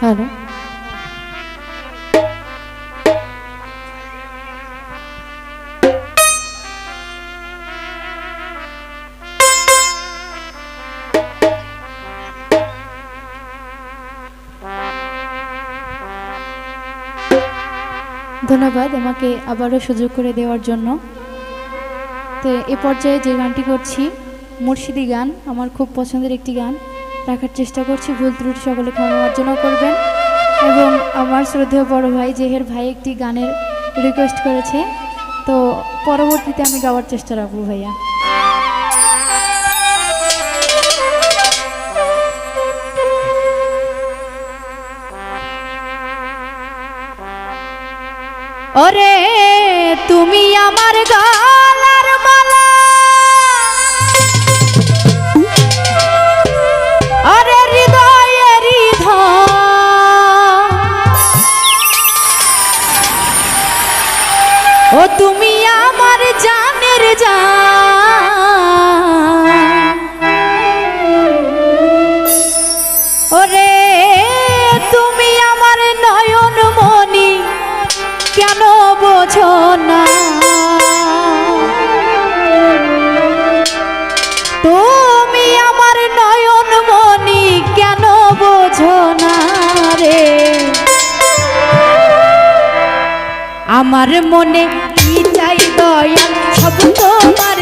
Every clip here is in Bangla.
হ্যালো। ধন্যবাদ আমাকে আবারও সুযোগ করে দেওয়ার জন্য। তো এ পর্যায়ে যে গানটি করছি, মুর্শিদি গান, আমার খুব পছন্দের একটি গান। রাখার চেষ্টা করছি, ভুল ত্রুটি সকলে ক্ষমা মার্জনা করবেন। এবং আমার শ্রদ্ধেয় বড় ভাই জেহের ভাই একটি গানের রিকোয়েস্ট করেছে। তো পরবর্তীতে আমি গাওয়ার চেষ্টা রাখব ভাইয়া। ওরে, তুমি আমার গলার আমার জানের জান। ওরে, তুমি আমার নয়ন মনি কেন বোঝো না? তুমি আমার নয়ন মনি কেন বোঝো না রে? আমার মনে দয়াল সব তোমার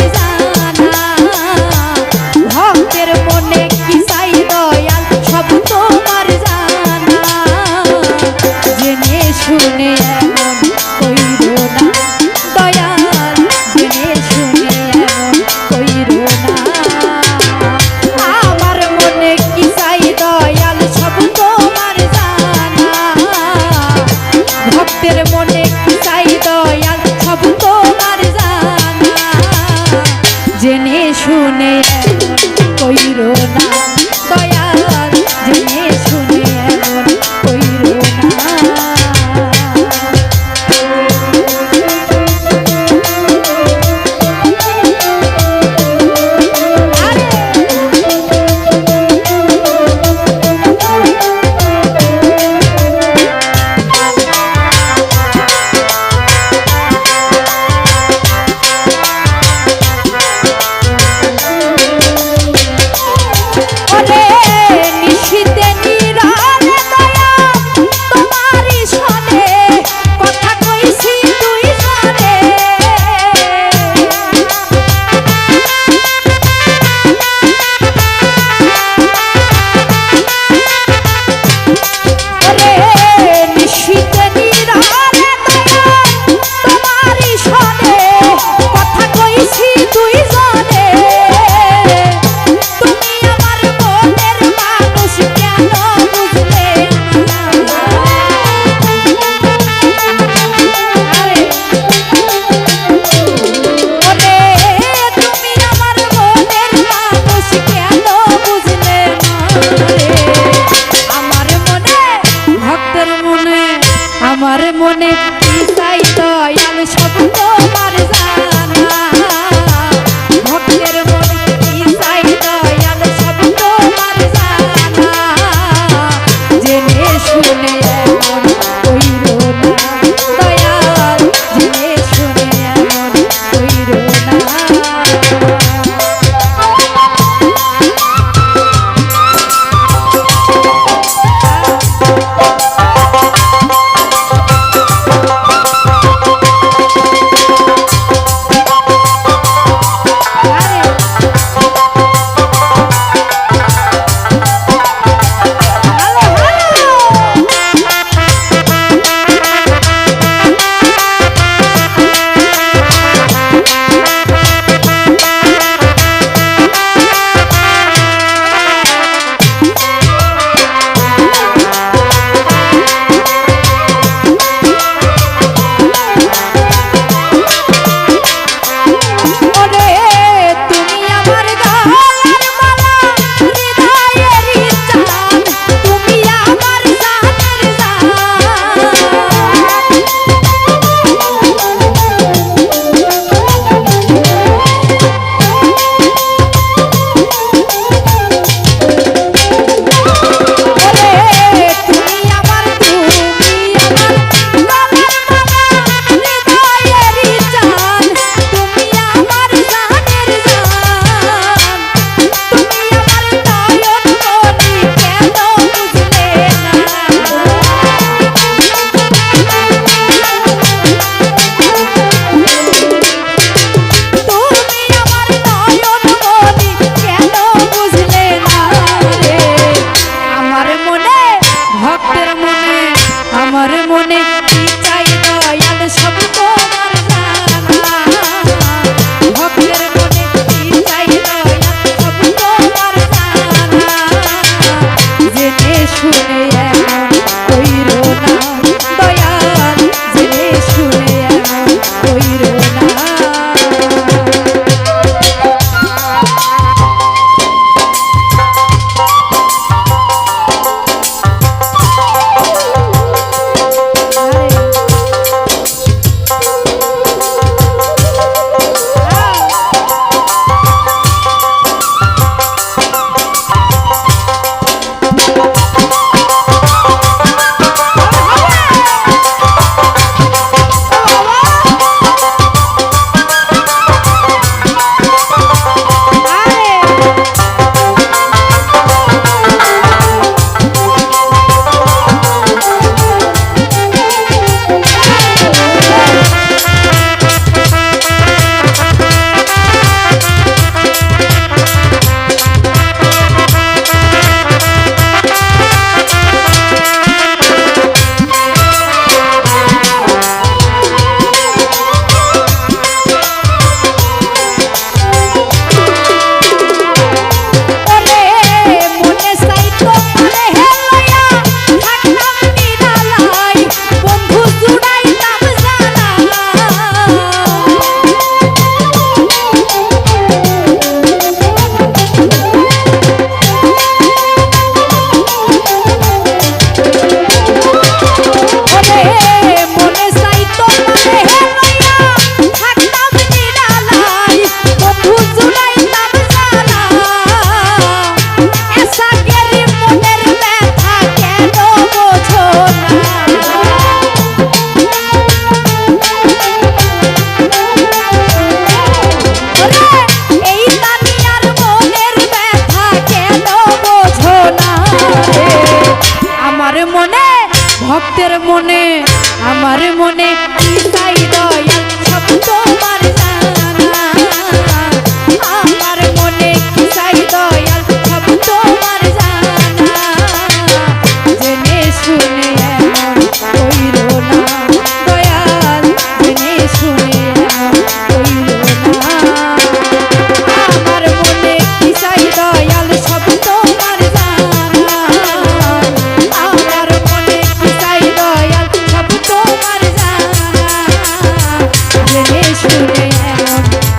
আমার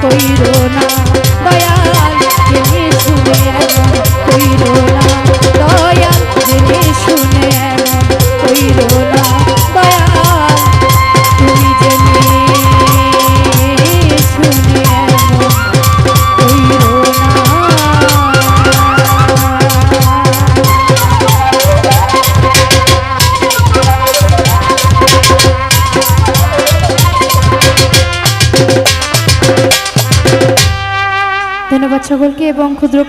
কইরো না। সকলকে এবং ক্ষুদ্র